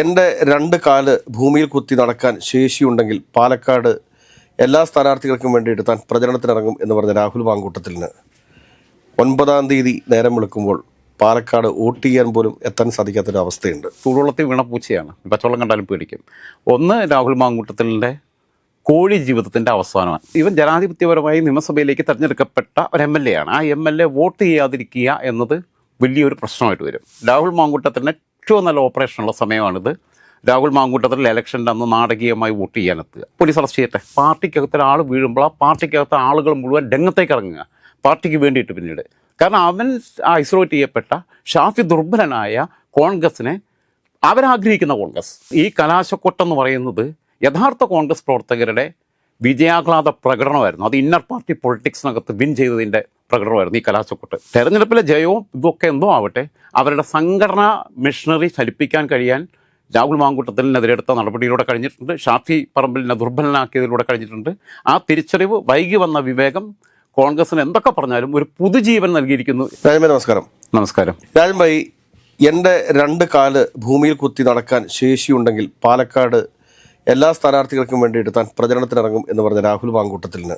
എന്റെ രണ്ട് കാൽ ഭൂമിയിൽ കുത്തി നടക്കാൻ ശേഷിയുണ്ടെങ്കിൽ പാലക്കാട് എല്ലാ സ്ഥാനാർത്ഥികൾക്കും വേണ്ടിയിട്ട് താൻ പ്രചരണത്തിനിറങ്ങും എന്ന് പറഞ്ഞ രാഹുൽ മാങ്കൂട്ടത്തിന് ഒൻപതാം തീയതി നേരം വിളിക്കുമ്പോൾ പാലക്കാട് വോട്ട് ചെയ്യാൻ പോലും എത്താൻ സാധിക്കാത്തൊരു അവസ്ഥയുണ്ട്. ചൂടുവെള്ളത്തിൽ വീണ പൂച്ചയാണ്. പച്ചവെള്ളം കണ്ടാലും പേടിക്കും. ഒന്ന് രാഹുൽ മാങ്കൂട്ടത്തിലെ കോഴി ജീവിതത്തിന്റെ അവസാനമാണ്. ഇവൻ ജനാധിപത്യപരമായി നിയമസഭയിലേക്ക് തിരഞ്ഞെടുക്കപ്പെട്ട ഒരു എം എൽ എ ആണ്. ആ എം എൽ എ വോട്ട് ചെയ്യാതിരിക്കുക എന്നത് വലിയൊരു പ്രശ്നമായിട്ട് വരും. രാഹുൽ മാങ്കൂട്ടത്തിന്റെ ഏറ്റവും നല്ല ഓപ്പറേഷനുള്ള സമയമാണിത്. രാഹുൽ മാങ്കൂട്ടത്തിൽ ഇലക്ഷന്റെ അന്ന് നാടകീയമായി വോട്ട് ചെയ്യാനെത്തുക പോലീസ് അറസ്റ്റ് ചെയ്യട്ടെ. പാർട്ടിക്കകത്ത് ഒരാൾ വീഴുമ്പോൾ ആ പാർട്ടിക്കകത്ത് ആളുകൾ മുഴുവൻ രംഗത്തേക്ക് ഇറങ്ങുക. പാർട്ടിക്ക് വേണ്ടിയിട്ട് പിന്നീട്. കാരണം അവൻ ഐസൊലേറ്റ് ചെയ്യപ്പെട്ട ഷാഫി ദുർബലനായ കോൺഗ്രസിനെ അവരാഗ്രഹിക്കുന്ന കോൺഗ്രസ്. ഈ കലാശക്കൊട്ടെന്ന് പറയുന്നത് യഥാർത്ഥ കോൺഗ്രസ് പ്രവർത്തകരുടെ വിജയാഹ്ലാദ പ്രകടനമായിരുന്നു. അത് ഇന്നർ പാർട്ടി പൊളിറ്റിക്സിനകത്ത് വിൻ ചെയ്തതിന്റെ പ്രകടനമായിരുന്നു ഈ കലാശക്കൊട്ട് തെരഞ്ഞെടുപ്പിലെ ജയവും ഇതൊക്കെ എന്തോ ആവട്ടെ അവരുടെ സംഘടനാ മിഷണറി ചലിപ്പിക്കാൻ കഴിയാൻ രാഹുൽ മാങ്കൂട്ടത്തിനെതിരെ എടുത്ത നടപടിയിലൂടെ കഴിഞ്ഞിട്ടുണ്ട് ഷാഫി പറമ്പിലിനെ ദുർബലനാക്കിയതിലൂടെ കഴിഞ്ഞിട്ടുണ്ട്. ആ തിരിച്ചറിവ് വൈകി വന്ന വിവേകം കോൺഗ്രസിന് എന്തൊക്കെ പറഞ്ഞാലും ഒരു പുതുജീവൻ നൽകിയിരിക്കുന്നു. രാജൻ നമസ്കാരം. നമസ്കാരം. രാജൻ ഭായി എന്റെ രണ്ട് കാൽ ഭൂമിയിൽ കുത്തി നടക്കാൻ ശേഷിയുണ്ടെങ്കിൽ പാലക്കാട് എല്ലാ സ്ഥാനാർത്ഥികൾക്കും വേണ്ടിയിട്ട് താൻ പ്രചരണത്തിനിറങ്ങും എന്ന് പറഞ്ഞ രാഹുൽ മാങ്കൂട്ടത്തിന്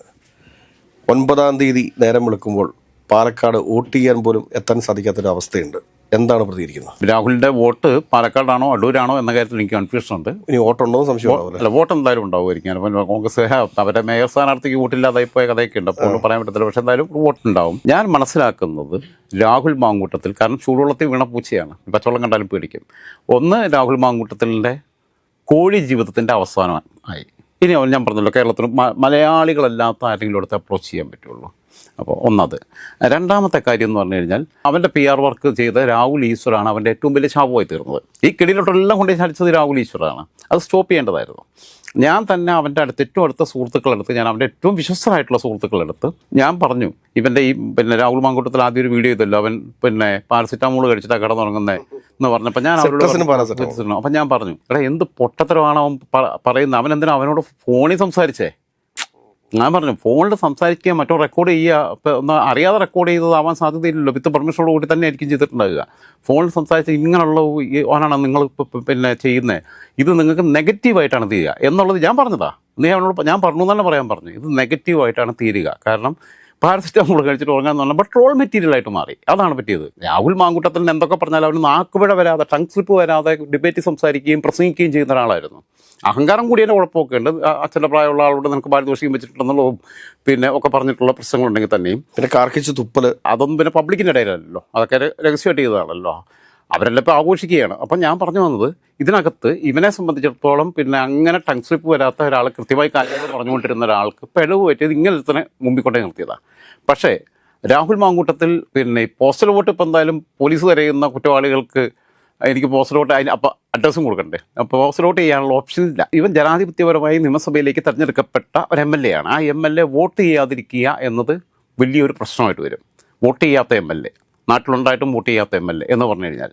ഒൻപതാം തീയതി നേരം വിളിക്കുമ്പോൾ പാലക്കാട് വോട്ട് ചെയ്യാൻ പോലും എത്താൻ സാധിക്കാത്തൊരു അവസ്ഥയുണ്ട്. എന്താണ് പ്രതികരിക്കുന്നത്? രാഹുലിന്റെ വോട്ട് പാലക്കാടാണോ അടൂരാണോ എന്ന കാര്യത്തിൽ എനിക്ക് കൺഫ്യൂഷൻ ഉണ്ട്. ഇനി വോട്ടുണ്ടോ സംശയം അല്ല വോട്ട് എന്തായാലും ഉണ്ടാവുമായിരിക്കും. അപ്പം കോൺഗ്രസ് അവരുടെ മേയർ സ്ഥാനാർത്ഥിക്ക് വോട്ടില്ലാതായി പോയ കഥയൊക്കെ ഉണ്ട്. അപ്പോൾ പറയാൻ പറ്റത്തില്ല. പക്ഷെ എന്തായാലും വോട്ട് ഉണ്ടാവും ഞാൻ മനസ്സിലാക്കുന്നത് രാഹുൽ മാങ്കൂട്ടത്തിൽ കാരണം ചൂടുവെള്ളത്തിൽ വീണ പൂച്ചയാണ്. പച്ചവെള്ളം കണ്ടാലും പേടിക്കും. ഒന്ന് രാഹുൽ മാങ്കൂട്ടത്തിന്റെ കോഴി ജീവിതത്തിന്റെ അവസാനമാണ് ആയി ഇനി ഞാൻ പറഞ്ഞല്ലോ കേരളത്തിൽ മ- മലയാളികളല്ലാത്ത ആരെങ്കിലും അടുത്ത് അപ്രോച്ച് ചെയ്യാൻ പറ്റുള്ളൂ. അപ്പോൾ ഒന്നത്. രണ്ടാമത്തെ കാര്യം എന്ന് പറഞ്ഞു കഴിഞ്ഞാൽ അവന്റെ പി ആർ വർക്ക് ചെയ്ത രാഹുൽ ഈശ്വറാണ് അവന്റെ ഏറ്റവും വലിയ ശാപമായി തീർന്നത്. ഈ കിടിയിലോട്ടെല്ലാം കൊണ്ടുപോയി ചലിച്ചത് രാഹുൽ ഈശ്വറാണ്. അത് സ്റ്റോപ്പ് ചെയ്യേണ്ടതായിരുന്നു. ഞാൻ തന്നെ അവന്റെ അടുത്ത് ഏറ്റവും അടുത്ത സുഹൃത്തുക്കളെടുത്ത് ഞാൻ അവന്റെ ഏറ്റവും വിശ്വസ്തരായിട്ടുള്ള സുഹൃത്തുക്കളെടുത്ത് ഞാൻ പറഞ്ഞു ഇവന്റെ ഈ പിന്നെ രാഹുൽ മാങ്കൂട്ടത്തിൽ ആദ്യം ഒരു വീഡിയോ ചെയ്തല്ലോ അവൻ പിന്നെ പാരസിറ്റാമോൾ കഴിച്ചിട്ടാണ് കിടന്നുറങ്ങുന്നത് എന്ന് പറഞ്ഞപ്പോൾ ഞാൻ അവരോട് അപ്പം ഞാൻ പറഞ്ഞു എടാ എന്ത് പൊട്ടത്തരമാണ് അവൻ പറയുന്നത്? അവൻ എന്തിനാ അവനോട് ഫോണിൽ സംസാരിച്ചേ? ഞാൻ പറഞ്ഞു ഫോണിൽ സംസാരിക്കുക മറ്റോ റെക്കോർഡ് ചെയ്യുക ഇപ്പോൾ ഒന്ന് അറിയാതെ റെക്കോർഡ് ചെയ്തതാവാൻ സാധ്യതയില്ലല്ലോ. വിത്ത് പെർമിഷനോട് കൂടി തന്നെ ആയിരിക്കും ചെയ്തിട്ടുണ്ടാവുക. ഫോണിൽ സംസാരിച്ച് ഇങ്ങനെയുള്ള ഈ ഓനാണ് നിങ്ങൾ പിന്നെ ചെയ്യുന്നത് ഇത് നിങ്ങൾക്ക് നെഗറ്റീവായിട്ടാണ് തീരുക. എന്നുള്ളത് ഞാൻ പറഞ്ഞതാ. നീ അവനോട് ഞാൻ പറഞ്ഞു തന്നെ പറയാൻ പറഞ്ഞു. ഇത് നെഗറ്റീവായിട്ടാണ് തീരുക. കാരണം പാരസിറ്റാമോൾ കഴിച്ചിട്ട് ഉറങ്ങാന്ന് പറഞ്ഞപ്പോൾ ട്രോൾ മെറ്റീരിയൽ ആയിട്ട് മാറി. അതാണ് പറ്റിയത്. രാഹുൽ മാങ്കൂട്ടത്തിൽ എന്തൊക്കെ പറഞ്ഞാലും അവന് നാക്കുപിഴ വരാതെ ടങ് സ്ലിപ്പ് വരാതെ ഡിബേറ്റ് സംസാരിക്കുകയും പ്രസംഗിക്കുകയും ചെയ്യുന്ന ഒരാളായിരുന്നു. അഹങ്കാരം കൂടിയതിന്റെ കുഴപ്പമൊക്കെ ഉണ്ട്. അച്ഛന്റെ പ്രായമുള്ള ആളോട് നിനക്ക് പാരിതോഷികം വെച്ചിട്ടുണ്ടെന്നുള്ളതും പിന്നെ ഒക്കെ പറഞ്ഞിട്ടുള്ള പ്രശ്നങ്ങളുണ്ടെങ്കിൽ തന്നെയും. പിന്നെ കാർക്കിച്ച് തുപ്പൽ അതൊന്നും പിന്നെ പബ്ലിക്കിന്റെ ഇടയിലല്ലോ. അതൊക്കെ രഹസ്യമായിട്ട് ചെയ്തതാണല്ലോ. അവരെല്ലാം ഇപ്പോൾ ആഘോഷിക്കുകയാണ്. അപ്പം ഞാൻ പറഞ്ഞു വന്നത് ഇതിനകത്ത് ഇവനെ സംബന്ധിച്ചിടത്തോളം പിന്നെ അങ്ങനെ ടങ് സ്ലിപ്പ് വരാത്ത ഒരാൾ കൃത്യമായി കാര്യങ്ങൾ പറഞ്ഞുകൊണ്ടിരുന്ന ഒരാൾക്ക് പിഴവ് പറ്റിയത് ഇങ്ങനെ തന്നെ മുമ്പിൽ നിർത്തിയതാണ് പക്ഷേ രാഹുൽ മാങ്കൂട്ടത്തിൽ പിന്നെ പോസ്റ്റൽ വോട്ട് ഇപ്പം എന്തായാലും പോലീസ് തിരയുന്ന കുറ്റവാളികൾക്ക് എനിക്ക് പോസ്റ്റൽ വോട്ട് അതിന് അപ്പം അഡ്രസ്സും കൊടുക്കണ്ടേ? അപ്പോൾ പോസ്റ്റൽ വോട്ട് ചെയ്യാനുള്ള ഓപ്ഷൻ ഇല്ല. ഇവൻ ജനാധിപത്യപരമായി നിയമസഭയിലേക്ക് തിരഞ്ഞെടുക്കപ്പെട്ട ഒരു എം എൽ എ ആണ്. ആ എം എൽ എ വോട്ട് ചെയ്യാതിരിക്കുക എന്നത് വലിയൊരു പ്രശ്നമായിട്ട് വരും. വോട്ട് ചെയ്യാത്ത എം എൽ എ നാട്ടിലുണ്ടായിട്ടും വോട്ട് ചെയ്യാത്ത എം എൽ എ എന്ന് പറഞ്ഞു കഴിഞ്ഞാൽ.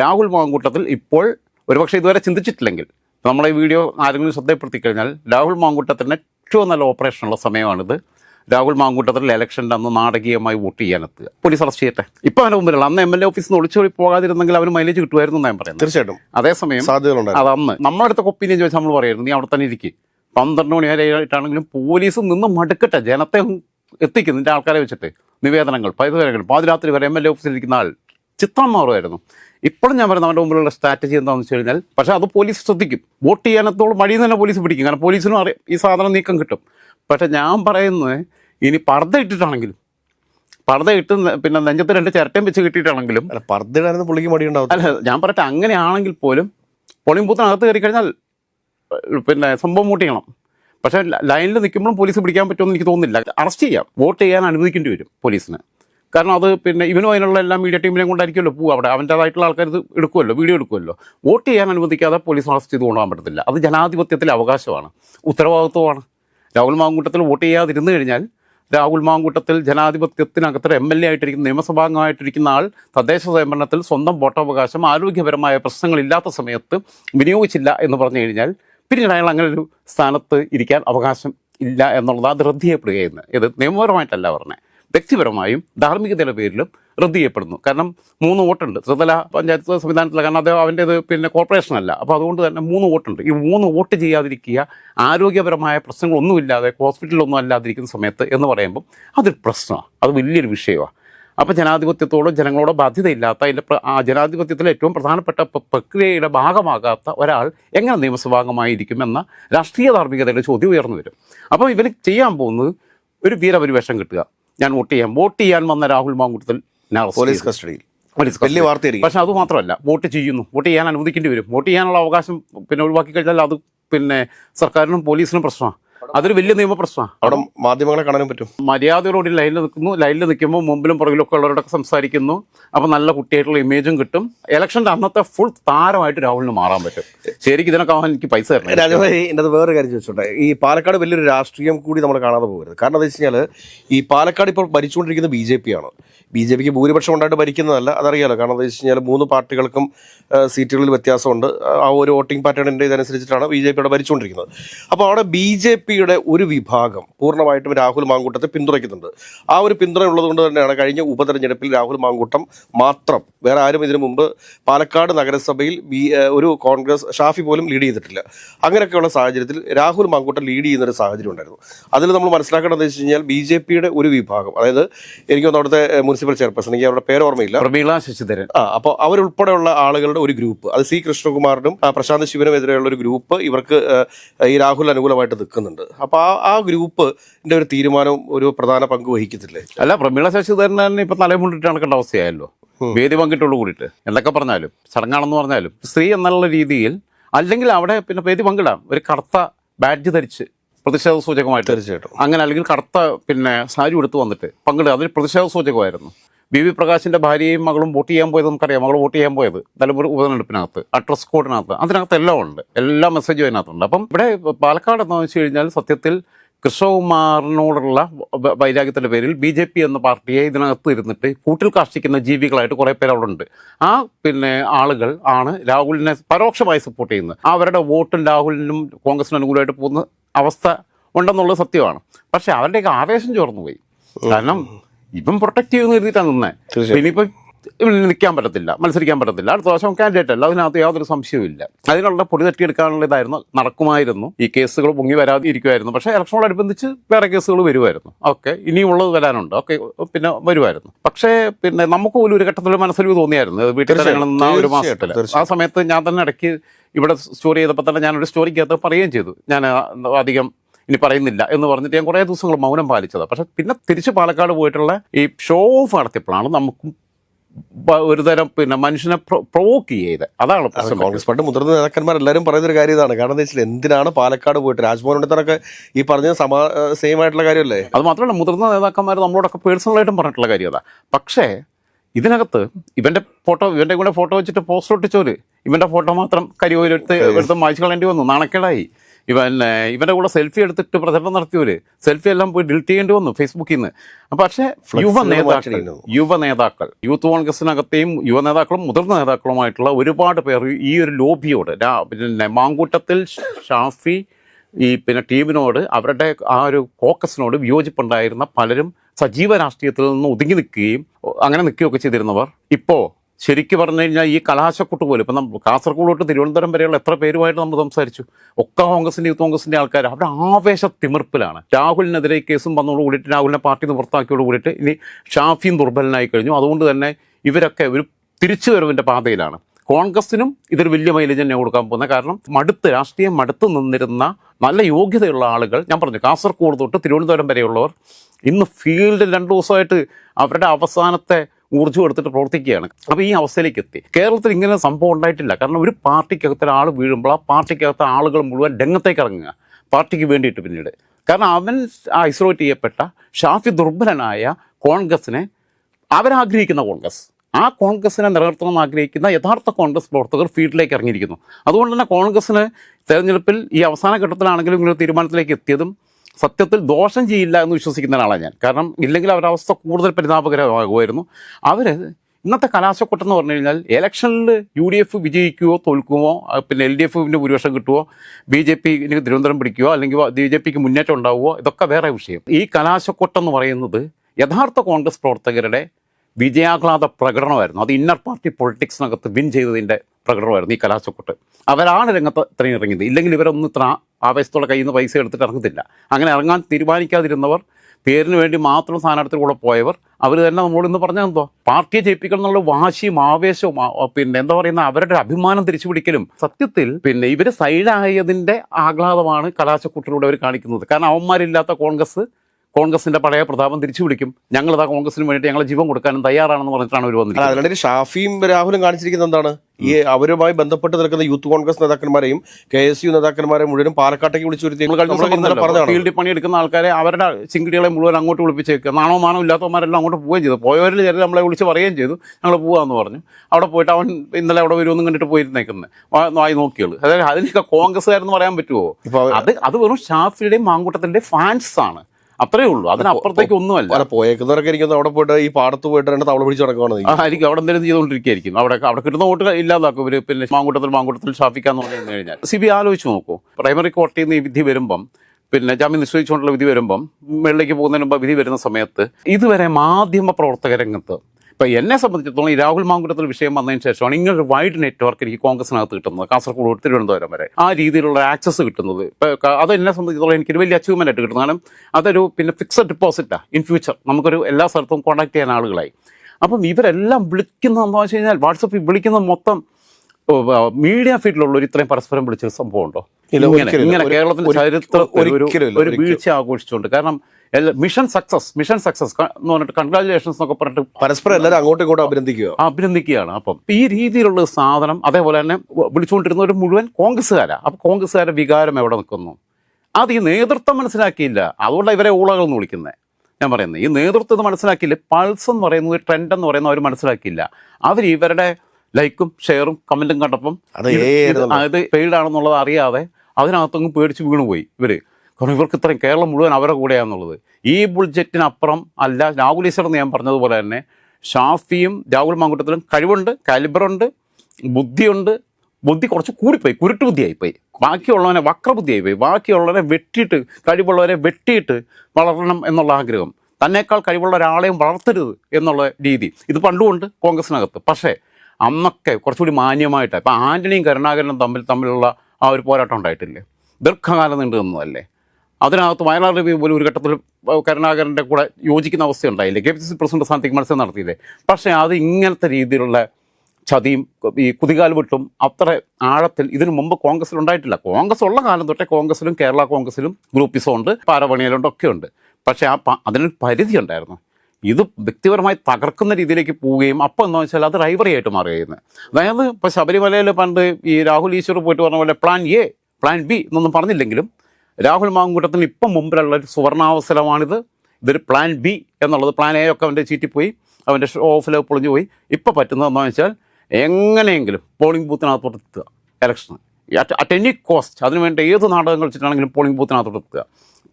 രാഹുൽ മാങ്കൂട്ടത്തിൽ ഇപ്പോൾ ഒരുപക്ഷെ ഇതുവരെ ചിന്തിച്ചിട്ടില്ലെങ്കിൽ നമ്മളെ ഈ വീഡിയോ ആരെങ്കിലും ശ്രദ്ധപ്പെടുത്തി കഴിഞ്ഞാൽ രാഹുൽ മാങ്കൂട്ടത്തിന്റെ ഏറ്റവും നല്ല ഓപ്പറേഷനുള്ള സമയമാണിത്. രാഹുൽ മാങ്കൂട്ടത്തിൽ ഇലക്ഷന്റെ അന്ന് നാടകീയമായി വോട്ട് ചെയ്യാനെത്തുക പോലീസ് അറസ്റ്റ് ചെയ്യട്ടെ. ഇപ്പോൾ അവന്റെ മുമ്പിലുള്ള അന്ന് എം എൽ എ ഓഫീസിൽ നിന്ന് ഒളിച്ചോടി പോകാതിരുന്നെങ്കിൽ അവന് മൈലേജ് കിട്ടുമായിരുന്നു ഞാൻ പറയുന്നത്. തീർച്ചയായിട്ടും. അതേസമയം സാധ്യതകളുണ്ട് അതന്ന് നമ്മുടെ അടുത്ത ഒപ്പീനിയൻ ചോദിച്ചാൽ നമ്മൾ പറയുന്നത് നീ അവിടെ തന്നെ ഇരിക്കും. പന്ത്രണ്ട് മണി വരെ ആയിട്ടാണെങ്കിലും പോലീസ് നിന്ന് മടുക്കട്ടെ. ജനത്തെ എത്തിക്കും. നിന്റെ ആൾക്കാരെ വെച്ചിട്ട്. നിവേദനങ്ങൾ പൈതൃകങ്ങൾ പാതിരാത്രി വരെ എം എൽ എ ഓഫീസിലിരിക്കുന്ന ആൾ ചിത്രം മാറുമായിരുന്നു. ഇപ്പോഴും ഞാൻ പറയുന്നത് അവന്റെ മുമ്പിലുള്ള സ്ട്രാറ്റജി എന്താണെന്ന് വെച്ച് കഴിഞ്ഞാൽ പക്ഷേ അത് പോലീസ് ശ്രദ്ധിക്കും. വോട്ട് ചെയ്യാനത്തോളം വഴി തന്നെ പോലീസ് പിടിക്കും. കാരണം പോലീസിനും അറിയാം ഈ സാധനം നീക്കം കിട്ടും. പക്ഷേ ഞാൻ പറയുന്നത് ഇനി പർദ്ദ ഇട്ടിട്ടാണെങ്കിലും പർദ്ദ ഇട്ട് പിന്നെ നെഞ്ചത്ത് രണ്ട് ചിരട്ടയും വെച്ച് കിട്ടിയിട്ടാണെങ്കിലും അല്ല പർദ്ദയിടാനും പുള്ളിക്ക് മടിയുണ്ടാവും അല്ല ഞാൻ പറയട്ടെ അങ്ങനെയാണെങ്കിൽ പോലും പോളിംഗ് ബൂത്തിനകത്ത് കയറി കഴിഞ്ഞാൽ പിന്നെ സംഭവം ചെയ്യണം പക്ഷേ ലൈനിൽ നിൽക്കുമ്പോഴും പോലീസ് പിടിക്കാൻ പറ്റുമെന്ന് എനിക്ക് തോന്നുന്നില്ല. അറസ്റ്റ് ചെയ്യാം. വോട്ട് ചെയ്യാൻ അനുവദിക്കേണ്ടി വരും പോലീസിന്. കാരണം അത് പിന്നെ ഇവനും അതിനുള്ള എല്ലാ മീഡിയ ടീമിനെയും കൊണ്ടായിരിക്കുമല്ലോ പോകും അവിടെ അവന്റേതായിട്ടുള്ള ആൾക്കാർ ഇത് എടുക്കുമല്ലോ വീഡിയോ എടുക്കുമല്ലോ. വോട്ട് ചെയ്യാൻ അനുവദിക്കാതെ പോലീസ് അറസ്റ്റ് ചെയ്ത് കൊണ്ടുപോകാൻ പറ്റത്തില്ല. അത് ജനാധിപത്യത്തിലെ അവകാശമാണ്. ഉത്തരവാദിത്വമാണ്. രാഹുൽ മാങ്കൂട്ടത്തിൽ വോട്ട് ചെയ്യാതിരുന്നു കഴിഞ്ഞാൽ രാഹുൽ മാങ്കൂട്ടത്തിൽ ജനാധിപത്യത്തിനകത്തൊരു എം എൽ എ ആയിട്ടിരിക്കുന്ന നിയമസഭാംഗമായിട്ടിരിക്കുന്ന ആൾ തദ്ദേശ സ്വയംഭരണത്തിൽ സ്വന്തം വോട്ടവകാശം ആരോഗ്യപരമായ പ്രശ്നങ്ങളില്ലാത്ത സമയത്ത് വിനിയോഗിച്ചില്ല എന്ന് പറഞ്ഞു കഴിഞ്ഞാൽ പിന്നീട് അയാൾ അങ്ങനെ ഒരു സ്ഥാനത്ത് ഇരിക്കാൻ അവകാശം ഇല്ല എന്നുള്ളത് അത് റദ്ദ് ചെയ്യപ്പെടുകയെന്ന് ഇത് നിയമപരമായിട്ടല്ല പറഞ്ഞത് വ്യക്തിപരമായും ധാർമ്മികതയുടെ പേരിലും റദ്ദ് ചെയ്യപ്പെടുന്നു. കാരണം മൂന്ന് വോട്ടുണ്ട്. ത്രിതല പഞ്ചായത്ത് സംവിധാനത്തിലെ. കാരണം അദ്ദേഹം അവന്റേത് പിന്നെ കോർപ്പറേഷൻ അല്ല. അപ്പോൾ അതുകൊണ്ട് തന്നെ മൂന്ന് വോട്ടുണ്ട്. ഈ മൂന്ന് വോട്ട് ചെയ്യാതിരിക്കുക ആരോഗ്യപരമായ പ്രശ്നങ്ങളൊന്നുമില്ലാതെ ഹോസ്പിറ്റലൊന്നും അല്ലാതിരിക്കുന്ന സമയത്ത് എന്ന് പറയുമ്പം അതൊരു പ്രശ്നമാണ്. അത് വലിയൊരു വിഷയമാണ്. അപ്പോൾ ജനാധിപത്യത്തോടും ജനങ്ങളോട് ബാധ്യതയില്ലാത്ത അതിന്റെ ആ ജനാധിപത്യത്തിലെ ഏറ്റവും പ്രധാനപ്പെട്ട പ്രക്രിയയുടെ ഭാഗമാകാത്ത ഒരാൾ എങ്ങനെ നിയമസഭാംഗമായിരിക്കുമെന്ന രാഷ്ട്രീയ ധാർമ്മികതയുടെ ചോദ്യം ഉയർന്നു വരും. അപ്പോൾ ഇവർ ചെയ്യാൻ പോകുന്നത് ഒരു വീരപരിവേഷം കിട്ടുക. ഞാൻ വോട്ട് ചെയ്യാം. വോട്ട് ചെയ്യാൻ വന്ന രാഹുൽ മാങ്കുട്ടത്തിൽ പോലീസ് കസ്റ്റഡിയിൽ. പോലീസ് വലിയ. വാർത്തയായിരിക്കും. പക്ഷെ അത് മാത്രമല്ല വോട്ട് ചെയ്യുന്നു. വോട്ട് ചെയ്യാൻ അനുവദിക്കേണ്ടി വരും. വോട്ട് ചെയ്യാനുള്ള അവകാശം പിന്നെ ഒഴിവാക്കി കഴിഞ്ഞാൽ അത് പിന്നെ സർക്കാരിനും പോലീസിനും പ്രശ്നമാണ്. അതൊരു വലിയ നിയമപ്രശ്നമാണ് അവിടെ മാധ്യമങ്ങളെ കാണാനും പറ്റും. മര്യാദയോടുകൂടി ലൈനിൽ നിൽക്കുന്നു. ലൈനിൽ നിൽക്കുമ്പോൾ മുമ്പിലും പുറകിലൊക്കെ ഉള്ളവരോടൊക്കെ സംസാരിക്കുന്നു. അപ്പോൾ നല്ല കുട്ടിയായിട്ടുള്ള ഇമേജും കിട്ടും. ഇലക്ഷന്റെ അന്നത്തെ ഫുൾ താരമായിട്ട് രാഹുലിന് മാറാൻ പറ്റും. ശരിക്കും ഇതിനൊക്കെ അവൻ എനിക്ക് പൈസ തരണം. രാജഭായി എന്റെ വേറൊരു കാര്യം ചോദിച്ചോട്ടെ? ഈ പാലക്കാട് വലിയൊരു രാഷ്ട്രീയം കൂടി നമ്മൾ കാണാതെ പോകരുത്. കാരണം എന്താ വെച്ച് കഴിഞ്ഞാൽ ഈ പാലക്കാട് ഇപ്പോൾ ഭരിച്ചുകൊണ്ടിരിക്കുന്ന ബി ജെ പി ആണ് ബി ജെ പിക്ക് ഭൂരിപക്ഷം ഉണ്ടായിട്ട് ഭരിക്കുന്നതല്ല അതറിയാലോ. കാരണം എന്താ വെച്ച് കഴിഞ്ഞാൽ മൂന്ന് പാർട്ടികൾക്കും സീറ്റുകളിൽ വ്യത്യാസമുണ്ട്. ആ ഒരു വോട്ടിംഗ് പാറ്റേണിന്റെ ഇതനുസരിച്ചിട്ടാണ് ബി ജെ പിയുടെ ഭരിച്ചുകൊണ്ടിരിക്കുന്നത്. അപ്പോൾ അവിടെ ബി ജെ പിയുടെ ഒരു വിഭാഗം പൂർണമായിട്ടും രാഹുൽ മാങ്കൂട്ടത്തെ പിന്തുണയ്ക്കുന്നുണ്ട്. ആ ഒരു പിന്തുണ ഉള്ളതുകൊണ്ട് തന്നെയാണ് കഴിഞ്ഞ ഉപതെരഞ്ഞെടുപ്പിൽ രാഹുൽ മാങ്കൂട്ടം മാത്രം വേറെ ആരും ഇതിനു മുമ്പ് പാലക്കാട് നഗരസഭയിൽ ബി ഒരു കോൺഗ്രസ് ഷാഫി പോലും ലീഡ് ചെയ്തിട്ടില്ല. അങ്ങനെയൊക്കെയുള്ള സാഹചര്യത്തിൽ രാഹുൽ മാങ്കൂട്ടം ലീഡ് ചെയ്യുന്ന ഒരു സാഹചര്യം ഉണ്ടായിരുന്നു. അതിൽ നമ്മൾ മനസ്സിലാക്കേണ്ടതെന്ന് വെച്ച് കഴിഞ്ഞാൽ ബി ജെ പിയുടെ ഒരു വിഭാഗം അതായത് എനിക്ക് തോന്നുന്നു അവിടുത്തെ മുനിസിപ്പൽ ചെയർപേഴ്സൺ എനിക്ക് അവരുടെ പേര് ഓർമ്മയില്ല പ്രമീള ശശിധരൻ. ആ അപ്പോൾ അവരുൾപ്പെടെയുള്ള ആളുകളുടെ ഒരു ഗ്രൂപ്പ് അത് സി കൃഷ്ണകുമാറിനും പ്രശാന്ത് ശിവനും എതിരെയുള്ള ഒരു ഗ്രൂപ്പ് ഇവർക്ക് ഈ രാഹുൽ അനുകൂലമായിട്ട് നിൽക്കുന്നുണ്ട്. അപ്പോൾ ആ ആ ഗ്രൂപ്പിന്റെ ഒരു തീരുമാനം ഒരു പ്രധാന പങ്ക് വഹിക്കത്തില്ലേ? അല്ല പ്രമീള ശശിധരൻ തന്നെ ഇപ്പൊ തലയും മുണ്ടിട്ട് നടക്കേണ്ട അവസ്ഥയായല്ലോ. വേദി പങ്കിട്ടുള്ള കൂടിയിട്ട്. എന്തൊക്കെ പറഞ്ഞാലും ചടങ്ങാണെന്ന് പറഞ്ഞാലും സ്ത്രീ എന്നുള്ള രീതിയിൽ അല്ലെങ്കിൽ അവിടെ പിന്നെ വേദി പങ്കിടാം. ഒരു കറുത്ത ബാഡ്ജ് ധരിച്ച് പ്രതിഷേധ സൂചകമായിട്ട് തീർച്ചയായിട്ടും അങ്ങനെ അല്ലെങ്കിൽ കറുത്ത പിന്നെ സാരി എടുത്ത് വന്നിട്ട് പങ്കിടുക. അതൊരു പ്രതിഷേധ സൂചകമായിരുന്നു. ബി വി പ്രകാശിന്റെ ഭാര്യയും മകളും വോട്ട് ചെയ്യാൻ പോയത് നമുക്കറിയാം. മകൾ വോട്ട് ചെയ്യാൻ പോയത്. നിലമ്പൂർ ഉപതെരഞ്ഞെടുപ്പിനകത്ത് അഡ്രസ് ഡ്രസ് കോഡിനകത്ത് അതിനകത്ത് എല്ലാം ഉണ്ട്. എല്ലാ മെസ്സേജും അതിനകത്തുണ്ട്. അപ്പം ഇവിടെ പാലക്കാട് എന്ന് വെച്ച് കഴിഞ്ഞാൽ സത്യത്തിൽ കൃഷ്ണകുമാറിനോടുള്ള വൈരാഗ്യത്തിന്റെ പേരിൽ ബി ജെ പി എന്ന പാർട്ടിയെ ഇതിനകത്ത് ഇരുന്നിട്ട് കൂട്ടിൽ കാഷ്ടിക്കുന്ന ജീവികളായിട്ട് കുറേ പേര് അവിടെ ഉണ്ട്. ആ പിന്നെ ആളുകൾ ആണ് രാഹുലിനെ പരോക്ഷമായി സപ്പോർട്ട് ചെയ്യുന്നത്. അവരുടെ വോട്ടും രാഹുലിനും കോൺഗ്രസിനും അനുകൂലമായിട്ട് പോകുന്ന അവസ്ഥ ഉണ്ടെന്നുള്ളത് സത്യമാണ്. പക്ഷെ അവരുടെയൊക്കെ ആവേശം ചോർന്നു പോയി കാരണം ഇവൻ പ്രൊട്ടക്ട് ചെയ്യുന്ന കരുതിയിട്ടാണ് നിന്നേ. പിന്നെ ഇനിയിപ്പം നിൽക്കാൻ പറ്റത്തില്ല മത്സരിക്കാൻ പറ്റത്തില്ല. അടുത്ത പ്രാവശ്യം കാൻഡിഡേറ്റ് അല്ല. അതിനകത്ത് യാതൊരു സംശയവും ഇല്ല അതിനുള്ള പൊടി തട്ടിയെടുക്കാനുള്ള ഇതായിരുന്നു നടക്കുമായിരുന്നു. ഈ കേസുകൾ പൊങ്ങി വരാതെ ഇരിക്കുമായിരുന്നു പക്ഷേ ഇലക്ഷനോടനുബന്ധിച്ച് വേറെ കേസുകൾ വരുമായിരുന്നു. ഓക്കെ ഇനിയുള്ളത് വരാനുണ്ട്. ഓക്കെ പിന്നെ വരുമായിരുന്നു. പക്ഷേ പിന്നെ നമുക്ക് പോലും ഒരു ഘട്ടത്തിൽ മനസ്സിൽ തോന്നിയായിരുന്നു. വീട്ടിൽ. ഒരു മാസത്തിൽ ആ സമയത്ത് ഞാൻ തന്നെ ഇടയ്ക്ക് ഇവിടെ സ്റ്റോറി ചെയ്തപ്പോൾ തന്നെ ഞാനൊരു സ്റ്റോറിക്കകത്ത് പറയുകയും ചെയ്തു. ഞാൻ അധികം ഇനി പറയുന്നില്ല എന്ന് പറഞ്ഞിട്ട് ഞാൻ കുറേ ദിവസങ്ങൾ മൗനം പാലിച്ചത്. പക്ഷെ പിന്നെ തിരിച്ച് പാലക്കാട് പോയിട്ടുള്ള ഈ ഷോ ഓഫ് നടത്തിയപ്പോഴാണ് നമുക്കും ഒരുതരം പിന്നെ മനുഷ്യനെ പ്രൊവോക്ക് ചെയ്ത് അതാണ് കോൺഗ്രസ് പാർട്ടി മുതിർന്ന നേതാക്കന്മാർ എല്ലാവരും പറയുന്ന ഒരു കാര്യം ഇതാണ്. കാരണം എന്താ വെച്ചാൽ എന്തിനാണ് പാലക്കാട് പോയിട്ട്? രാജ്ഭവൻ ഉണ്ണിത്തനൊക്കെ ഈ പറഞ്ഞ സമാ സെയിം ആയിട്ടുള്ള കാര്യമല്ലേ? അത് മാത്രമല്ല മുതിർന്ന നേതാക്കന്മാർ നമ്മളോടൊക്കെ പേഴ്സണലായിട്ടും പറഞ്ഞിട്ടുള്ള കാര്യം അതാ. പക്ഷേ ഇതിനകത്ത് ഇവന്റെ ഫോട്ടോ ഇവന്റെ കൂടെ ഫോട്ടോ വെച്ചിട്ട് പോസ്റ്റ് ഒട്ടിച്ചോര് ഇവന്റെ ഫോട്ടോ മാത്രം കരിയോരെടുത്ത് എടുത്ത് മായ്ച്ചു കളയേണ്ടി വന്നു. നാണക്കേടായി. ഇവൻ ഇവന്റെ ഇവന്റെ കൂടെ സെൽഫി എടുത്തിട്ട് പ്രചരണം നടത്തിയവര്. സെൽഫി എല്ലാം പോയി ഡിലീറ്റ് ചെയ്യേണ്ടി വന്നു ഫേസ്ബുക്കിൽ നിന്ന് പക്ഷേ യുവ നേതാക്കൾ യുവ നേതാക്കൾ യൂത്ത് കോൺഗ്രസിനകത്തെയും യുവ നേതാക്കളും മുതിർന്ന നേതാക്കളുമായിട്ടുള്ള ഒരുപാട് പേർ ഈ ഒരു ലോബിയോട് പിന്നെ മാങ്കൂട്ടത്തിൽ ഷാഫി ഈ പിന്നെ ടീമിനോട് അവരുടെ ആ ഒരു കോക്കസിനോട് വിയോജിപ്പുണ്ടായിരുന്ന പലരും സജീവ രാഷ്ട്രീയത്തിൽ നിന്ന് ഒതുങ്ങി നിൽക്കുകയും അങ്ങനെ നിൽക്കുകയൊക്കെ ചെയ്തിരുന്നവർ. ഇപ്പോൾ ശരിക്കും പറഞ്ഞു കഴിഞ്ഞാൽ ഈ കലാശക്കൂട്ട് പോലും ഇപ്പം നമ്മൾ കാസർഗോഡ് തൊട്ട് തിരുവനന്തപുരം വരെയുള്ള എത്ര പേരുമായിട്ട് നമ്മൾ സംസാരിച്ചു. ഒക്കെ കോൺഗ്രസിന്റെ യൂത്ത് കോൺഗ്രസിന്റെ ആൾക്കാർ അവരുടെ ആവേശ തിമിർപ്പിലാണ്. രാഹുലിനെതിരെ കേസും വന്നോട് കൂടിയിട്ട് രാഹുലിനെ പാർട്ടി നിന്ന് പുറത്താക്കിയോട് കൂടിയിട്ട് ഇനി ഷാഫിയും ദുർബലനായി കഴിഞ്ഞു. അതുകൊണ്ട് തന്നെ ഇവരൊക്കെ ഒരു തിരിച്ചുവരവിന്റെ പാതയിലാണ്. കോൺഗ്രസിനും ഇതൊരു വലിയ മൈലേജ് തന്നെ കൊടുക്കാൻ പോകുന്നത്. കാരണം മടുത്ത് രാഷ്ട്രീയം മടുത്ത് നിന്നിരുന്ന നല്ല യോഗ്യതയുള്ള ആളുകൾ ഞാൻ പറഞ്ഞു കാസർഗോഡ് തൊട്ട് തിരുവനന്തപുരം വരെയുള്ളവർ ഇന്ന് ഫീൽഡിൽ രണ്ടു ദിവസമായിട്ട് അവരുടെ അവസാനത്തെ ഊർജം എടുത്തിട്ട് പ്രവർത്തിക്കുകയാണ്. അപ്പോൾ ഈ അവസ്ഥയിലേക്ക് എത്തി. കേരളത്തിൽ ഇങ്ങനെ സംഭവം ഉണ്ടായിട്ടില്ല. കാരണം ഒരു പാർട്ടിക്കകത്ത് ഒരാൾ വീഴുമ്പോൾ ആ പാർട്ടിക്കകത്ത് ആളുകൾ മുഴുവൻ രംഗത്തേക്ക് ഇറങ്ങുക. പാർട്ടിക്ക് വേണ്ടിയിട്ട് പിന്നീട്. കാരണം അവൻ ഐസൊലേറ്റ് ചെയ്യപ്പെട്ട ഷാഫി ദുർബലനായ കോൺഗ്രസിനെ അവരാഗ്രഹിക്കുന്ന കോൺഗ്രസ്. ആ കോൺഗ്രസിനെ നിലനിർത്തണം ആഗ്രഹിക്കുന്ന യഥാർത്ഥ കോൺഗ്രസ് പ്രവർത്തകർ ഫീൽഡിലേക്ക് ഇറങ്ങിയിരിക്കുന്നു. അതുകൊണ്ട് തന്നെ കോൺഗ്രസിന് തെരഞ്ഞെടുപ്പിൽ ഈ അവസാന ഘട്ടത്തിലാണെങ്കിലും ഇങ്ങനെ തീരുമാനത്തിലേക്ക് എത്തിയതും സത്യത്തിൽ ദോഷം ചെയ്യില്ല എന്ന് വിശ്വസിക്കുന്ന ഒരാളാണ് ഞാൻ. കാരണം ഇല്ലെങ്കിൽ അവരുടെ അവസ്ഥ കൂടുതൽ പരിതാപകരമാകുമായിരുന്നു. അവർ ഇന്നത്തെ കലാശക്കൊട്ടെന്ന് പറഞ്ഞു കഴിഞ്ഞാൽ ഇലക്ഷനിൽ യു ഡി എഫ് വിജയിക്കുമോ തോൽക്കുമോ പിന്നെ എൽ ഡി എഫിന്റെ ഭൂരിപക്ഷം കിട്ടുമോ ബി ജെ പി തിരുവനന്തപുരം പിടിക്കുമോ അല്ലെങ്കിൽ ബി ജെ പിക്ക് മുന്നേറ്റം ഉണ്ടാവുമോ ഇതൊക്കെ വേറെ വിഷയം. ഈ കലാശക്കൊട്ടെന്ന് പറയുന്നത് യഥാർത്ഥ കോൺഗ്രസ് പ്രവർത്തകരുടെ വിജയാഹ്ലാദ പ്രകടനമായിരുന്നു. അത് ഇന്നർ പാർട്ടി പൊളിറ്റിക്സിനകത്ത് വിൻ ചെയ്തതിന്റെ പ്രകടനമായിരുന്നു ഈ കലാശക്കൊട്ട്. അവരാണ് രംഗത്ത് ഇത്രയും ഇറങ്ങിയത്. ഇല്ലെങ്കിൽ ഇവരൊന്നും ഇത്ര ആവേശത്തോടെ കയ്യിൽ നിന്ന് പൈസ എടുത്തിട്ട് ഇറങ്ങത്തില്ല. അങ്ങനെ ഇറങ്ങാൻ തീരുമാനിക്കാതിരുന്നവർ പേരിന് വേണ്ടി മാത്രം സ്ഥാനാർത്ഥിയുടെ കൂടെ പോയവർ അവർ തന്നെ നമ്മൾ ഇന്ന് പറഞ്ഞാൽ എന്തോ പാർട്ടിയെ ജയിപ്പിക്കണം എന്നുള്ള വാശിയും ആവേശവും പിന്നെ എന്താ പറയുന്ന അവരുടെ അഭിമാനം തിരിച്ചു പിടിക്കലും സത്യത്തിൽ പിന്നെ ഇവർ സൈഡായതിന്റെ ആഹ്ലാദമാണ് കലാശക്കുട്ടിലൂടെ അവർ കാണിക്കുന്നത്. കാരണം അവന്മാരില്ലാത്ത കോൺഗ്രസ് കോൺഗ്രസിന്റെ പഴയ പ്രതാപം തിരിച്ചു പിടിക്കും ഞങ്ങളിതാ കോൺഗ്രസിന് വേണ്ടിയിട്ട് ഞങ്ങളെ ജീവൻ കൊടുക്കാനും തയ്യാറാണെന്ന് പറഞ്ഞിട്ടാണ് അവർ വന്നത് അതിനിടയിൽ ഷാഫിയും രാഹുലും കാണിച്ചിരിക്കുന്നത് എന്താണ്? ഈ അവരുമായി ബന്ധപ്പെട്ട് നിൽക്കുന്ന യൂത്ത് കോൺഗ്രസ് നേതാക്കന്മാരെയും കെ എസ് യു നേതാക്കന്മാരെയും മുഴുവനും പാലക്കാട്ടേക്ക് വിളിച്ചു വരുത്തി. ഫീൽഡിൽ പണിയെടുക്കുന്ന ആൾക്കാരെ അവരുടെ ചിങ്കിടികളെ മുഴുവൻ അങ്ങോട്ട് വിളിപ്പിച്ചേക്കുക നാണോ മാനോ ഇല്ലാത്തവന്മാരെല്ലാം അങ്ങോട്ട് പോവുകയും ചെയ്തു. പോയവരിൽ ചിലർ നമ്മളെ വിളിച്ച് പറയുകയും ചെയ്തു. ഞങ്ങൾ പോവാന്ന് പറഞ്ഞു. അവിടെ പോയിട്ട് അവൻ ഇന്നലെ അവിടെ വരുമെന്നും കണ്ടിട്ട് പോയിരുന്നേക്കുന്നത് വായി നോക്കിയുള്ളൂ അതായത് അതിനൊക്കെ കോൺഗ്രസ്സുകാരെന്ന് പറയാൻ പറ്റുമോ അത് അത് വെറും ഷാഫിയുടെയും മാങ്കൂട്ടത്തിന്റെ ഫാൻസ് ആണ്. അത്രേ ഉള്ളൂ. അതിനപ്പുറത്തേക്ക് ഒന്നുമല്ല. അല്ല പോയേക്കുന്നവരൊക്കെ ഇരിക്കുന്നത് അവിടെ പോയിട്ട് ഈ പാടത്ത് പോയിട്ട് രണ്ട് തവള പിടിച്ച് നടക്കുകയാണ്. ആയിരിക്കും. അവിടെ എന്തെങ്കിലും ചെയ്തുകൊണ്ടിരിക്കുകയായിരിക്കും. അവിടെ അവിടെ കിട്ടുന്ന വോട്ട് ഇല്ലാതാക്കും. ഇവർ പിന്നെ മാങ്കൂട്ടത്തിൽ മാങ്കൂട്ടത്തിൽ ഷാഫിക്കാന്ന് പറഞ്ഞു കഴിഞ്ഞാൽ. സി ബി ആലോചിച്ച് നോക്കൂ. പ്രൈമറി കോർട്ടിൽ നിന്ന് ഈ വിധി വരുമ്പം പിന്നെ ജാമ്യം നിശ്ചയിച്ചുകൊണ്ടുള്ള വിധി വരുമ്പം മേളിലേക്ക് പോകുന്നതിന് മുമ്പ് വിധി വരുന്ന സമയത്ത് ഇതുവരെ മാധ്യമ പ്രവർത്തക രംഗത്ത് ഇപ്പൊ എന്നെ സംബന്ധിച്ചിടത്തോളം ഈ രാഹുൽ മാങ്കുടത്തിൽ വിഷയം വന്നതിന് ശേഷമാണ് ഇങ്ങനൊരു വൈഡ് നെറ്റ്വർക്ക് എനിക്ക് കോൺഗ്രസിനകത്ത് കിട്ടുന്നത്. കാസർഗോഡ് തിരുവനന്തപുരം വരെ. ആ രീതിയിലുള്ള ആക്സസ് കിട്ടുന്നത്. ഇപ്പൊ ക- അത് എന്നെ സംബന്ധിച്ചിടത്തോളം എനിക്കൊരു വലിയ അച്ചീവ്മെന്റ് ആയിട്ട് കിട്ടുന്നത്. കാരണം അതൊരു പിന്നെ ഫിക്സഡ് ഡെപ്പോസിറ്റാണ് ഇൻ ഫ്യൂച്ചർ നമുക്കൊരു എല്ലാ സ്ഥലത്തും കോൺടാക്ട് ചെയ്യാൻ ആളുകളായി. അപ്പം ഇവരെല്ലാം വിളിക്കുന്നത് എന്താ വെച്ച് കഴിഞ്ഞാൽ വാട്സപ്പിൽ വിളിക്കുന്നത് മൊത്തം മീഡിയ ഫീൽഡിലുള്ള ഒരു ഇത്രയും പരസ്പരം വിളിച്ചൊരു സംഭവം ഉണ്ടോ? ഇങ്ങനെ കേരളത്തിന്റെ ചരിത്രത്തിൽ ഒരു. വീഴ്ച ആഘോഷിച്ചുകൊണ്ട്. കാരണം മിഷൻ സക്സസ് മിഷൻ സക്സസ് എന്ന് പറഞ്ഞിട്ട് കൺഗ്രാജുലേഷൻസ് എന്നൊക്കെ പറഞ്ഞിട്ട് പരസ്പരം എല്ലാവരും അങ്ങോട്ടും ഇങ്ങോട്ടും അഭിനന്ദിക്കുക. അഭിനന്ദിക്കുകയാണ്. അപ്പം ഈ രീതിയിലുള്ള സാധനം അതേപോലെ തന്നെ വിളിച്ചുകൊണ്ടിരുന്ന ഒരു മുഴുവൻ കോൺഗ്രസ്സുകാരാ. അപ്പം കോൺഗ്രസ്സുകാരുടെ വികാരം എവിടെ നിൽക്കുന്നു? അത് ഈ നേതൃത്വം മനസ്സിലാക്കിയില്ല. അതുകൊണ്ട് ഇവരെ ഊളകൾ എന്ന് വിളിക്കുന്നത് ഞാൻ പറയുന്നത് ഈ നേതൃത്വം ഇത് മനസ്സിലാക്കിയില്ല. പൾസ് എന്ന് പറയുന്നത് ട്രെൻഡ് എന്ന് പറയുന്നത് അവർ മനസ്സിലാക്കിയില്ല. അവർ ഇവരുടെ ലൈക്കും ഷെയറും കമന്റും കണ്ടപ്പം അത് പെയ്ഡാണെന്നുള്ളത് അറിയാതെ അതിനകത്തൊന്നും പേടിച്ച് വീണുപോയി ഇവർ. കാരണം ഇവർക്ക് ഇത്രയും കേരളം മുഴുവൻ അവരുടെ കൂടെയാണെന്നുള്ളത്. ഈ ബുൾജറ്റിനപ്പുറം അല്ല രാഹുൽ ഈശ്വർ ഞാൻ പറഞ്ഞതുപോലെ തന്നെ ഷാഫിയും രാഹുൽ മാങ്കുട്ടത്തിലും കഴിവുണ്ട് കാലിബറുണ്ട് ബുദ്ധിയുണ്ട്. ബുദ്ധി കുറച്ച് കൂടിപ്പോയി കുരുട്ട് ബുദ്ധിയായിപ്പോയി. ബാക്കിയുള്ളവനെ വക്രബുദ്ധിയായി പോയി ബാക്കിയുള്ളവരെ വെട്ടിയിട്ട് കഴിവുള്ളവരെ വെട്ടിയിട്ട് വളരണം എന്നുള്ള ആഗ്രഹം. തന്നേക്കാൾ കഴിവുള്ള ഒരാളെയും വളർത്തരുത് എന്നുള്ള രീതി. ഇത് പണ്ടുമുണ്ട് കോൺഗ്രസിനകത്ത്. പക്ഷേ അന്നൊക്കെ കുറച്ചുകൂടി മാന്യമായിട്ട്. ഇപ്പം ആന്റണിയും കരുണാകരനും തമ്മിൽ തമ്മിലുള്ള ആ ഒരു പോരാട്ടം ഉണ്ടായിട്ടില്ലേ? ദീർഘകാലം നീണ്ടു നിന്നതല്ലേ? അതിനകത്ത് വയനാട് രവി പോലും ഒരു ഘട്ടത്തിൽ കരുണാകരന്റെ കൂടെ യോജിക്കുന്ന അവസ്ഥ ഉണ്ടായില്ല K P C C president സ്ഥാനത്തേക്ക് മത്സരം നടത്തിയില്ലേ? പക്ഷേ അത് ഇങ്ങനത്തെ രീതിയിലുള്ള ചതിയും ഈ കുതികാൽ വിട്ടും അത്ര ആഴത്തിൽ ഇതിനു മുമ്പ് കോൺഗ്രസിൽ ഉണ്ടായിട്ടില്ല. കോൺഗ്രസ് ഉള്ള കാലം തൊട്ടേ കോൺഗ്രസിലും കേരള കോൺഗ്രസിലും ഗ്രൂപ്പിസം ഉണ്ട് പാരപണിയിലുണ്ട് ഒക്കെ ഉണ്ട്. പക്ഷേ ആ അതിനൊരു പരിധി ഉണ്ടായിരുന്നു. ഇത് വ്യക്തിപരമായി തകർക്കുന്ന രീതിയിലേക്ക് പോവുകയും അപ്പോൾ എന്ന് വെച്ചാൽ അത് റൈവറി ആയിട്ട് മാറുകയാണ് അതായത് ഇപ്പോൾ ശബരിമലയിൽ പണ്ട് ഈ രാഹുൽ ഈശ്വർ പോയിട്ട് പറഞ്ഞ പോലെ പ്ലാൻ എ പ്ലാൻ ബി എന്നൊന്നും പറഞ്ഞില്ലെങ്കിലും രാഹുൽ മാങ്കൂട്ടത്തിന് ഇപ്പം മുമ്പിലുള്ള ഒരു സുവർണാവസരമാണിത്. ഇതൊരു പ്ലാൻ ബി എന്നുള്ളത്. പ്ലാൻ എ ഒക്കെ അവന്റെ ചീറ്റിപ്പോയി അവന്റെ ഷോ പൊളിഞ്ഞു പോയി. ഇപ്പോൾ പറ്റുന്നത് എന്താണെന്ന് വെച്ചാൽ എങ്ങനെയെങ്കിലും പോളിംഗ് ബൂത്തിനകത്തോട്ട് എത്തുക. ഇലക്ഷൻ അറ്റ് എനി കോസ്റ്റ് അതിനുവേണ്ട ഏത് നാടകം കളിച്ചിട്ടാണെങ്കിലും പോളിംഗ് ബൂത്തിനകത്തോട്ട് എത്തുക.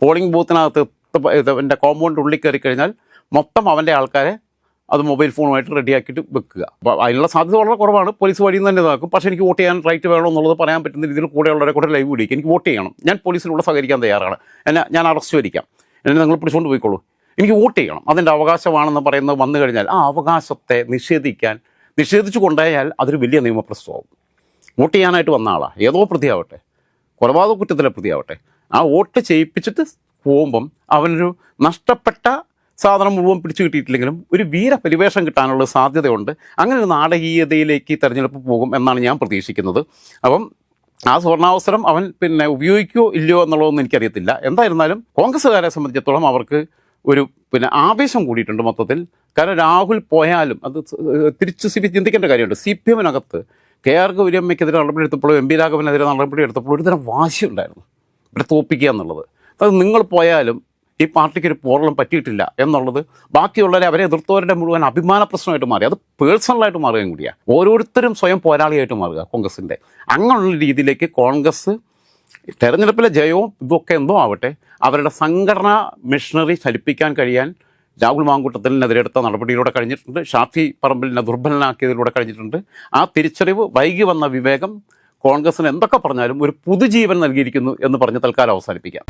പോളിംഗ് ബൂത്തിനകത്ത് അവന്റെ കോമ്പൗണ്ട് ഉള്ളിൽ കയറി കഴിഞ്ഞാൽ മൊത്തം അവന്റെ ആൾക്കാരെ അത് മൊബൈൽ ഫോണുമായിട്ട് റെഡിയാക്കിയിട്ട് വെക്കുക. അപ്പോൾ അതിനുള്ള സാധ്യത വളരെ കുറവാണ്. പോലീസ് വഴിയിൽ നിന്ന് തന്നെ ഇതാക്കും. പക്ഷേ എനിക്ക് വോട്ട് ചെയ്യാൻ റൈറ്റ് വേണോ എന്നുള്ളത് പറയാൻ പറ്റുന്ന രീതിയിൽ കൂടെയുള്ളവരെ കൂടെ ലൈവ് പിടിക്കും. എനിക്ക് വോട്ട് ചെയ്യണം. ഞാൻ പോലീസിലൂടെ സഹകരിക്കാൻ തയ്യാറാണ്. എന്നെ ഞാൻ അറസ്റ്റ് വരിക്കാം എന്നെ നിങ്ങൾ പിടിച്ചുകൊണ്ട് പോയിക്കോളൂ. എനിക്ക് വോട്ട് ചെയ്യണം. അതിന്റെ അവകാശമാണെന്ന് പറയുന്നത് വന്നു കഴിഞ്ഞാൽ ആ അവകാശത്തെ നിഷേധിക്കാൻ നിഷേധിച്ചു കൊണ്ടായാൽ അതൊരു വലിയ നിയമപ്രശ്നമാകും വോട്ട് ചെയ്യാനായിട്ട് വന്ന ആളാണ് ഏതോ പ്രതിയാവട്ടെ. കൊലപാതക കുറ്റത്തിലെ പ്രതിയാവട്ടെ. ആ വോട്ട് ചെയ്യിപ്പിച്ചിട്ട് പോകുമ്പം അവനൊരു നഷ്ടപ്പെട്ട സാധനം മുഴുവൻ പിടിച്ചു കിട്ടിയിട്ടില്ലെങ്കിലും ഒരു വീരപരിവേഷം കിട്ടാനുള്ള സാധ്യതയുണ്ട്. അങ്ങനെ ഒരു നാടകീയതയിലേക്ക് തെരഞ്ഞെടുപ്പ് പോകും എന്നാണ് ഞാൻ പ്രതീക്ഷിക്കുന്നത്. അപ്പം ആ സുവർണാവസരം അവൻ പിന്നെ ഉപയോഗിക്കുമോ ഇല്ലയോ എന്നുള്ളതൊന്നും എനിക്കറിയത്തില്ല. എന്തായിരുന്നാലും കോൺഗ്രസ്സുകാരെ സംബന്ധിച്ചിടത്തോളം അവർക്ക് ഒരു പിന്നെ ആവേശം കൂടിയിട്ടുണ്ട് മൊത്തത്തിൽ. കാരണം രാഹുൽ പോയാലും അത് തിരിച്ചു സി ചിന്തിക്കേണ്ട കാര്യമുണ്ട്. സി പി എമ്മിനകത്ത് കെ ആർ ഗൗരിയമ്മയ്ക്കെതിരെ നടപടി എടുത്തപ്പോഴും എം പി രാഘവനെതിരെ നടപടി എടുത്തപ്പോഴും ഒരുതരം വാശിയുണ്ടായിരുന്നു. ഇവിടെ തോപ്പിക്കുക എന്നുള്ളത്. അത് നിങ്ങൾ പോയാലും ഈ പാർട്ടിക്ക് ഒരു പോറലും പറ്റിയിട്ടില്ല എന്നുള്ളത് ബാക്കിയുള്ളവരെ അവരെ എതിർത്തവരുടെ മുഴുവൻ അഭിമാന പ്രശ്നമായിട്ട് മാറി. അത് പേഴ്സണലായിട്ട് മാറുകയും കൂടിയാണ് ഓരോരുത്തരും സ്വയം പോരാളിയായിട്ട് മാറുക കോൺഗ്രസിന്റെ. അങ്ങനെയുള്ള രീതിയിലേക്ക് കോൺഗ്രസ് തെരഞ്ഞെടുപ്പിലെ ജയവും ഇതൊക്കെ എന്തോ ആവട്ടെ അവരുടെ സംഘടനാ മിഷനറി ചലിപ്പിക്കാൻ കഴിയാൻ രാഹുൽ മാങ്കൂട്ടത്തിനെതിരെ എടുത്ത നടപടിയിലൂടെ കഴിഞ്ഞിട്ടുണ്ട്. ഷാഫി പറമ്പിലിനെ ദുർബലനാക്കിയതിലൂടെ കഴിഞ്ഞിട്ടുണ്ട്. ആ തിരിച്ചറിവ് വൈകി വന്ന വിവേകം കോൺഗ്രസിന് എന്തൊക്കെ പറഞ്ഞാലും ഒരു പുതുജീവൻ നൽകിയിരിക്കുന്നു എന്ന് പറഞ്ഞ് തൽക്കാലം അവസാനിപ്പിക്കാം.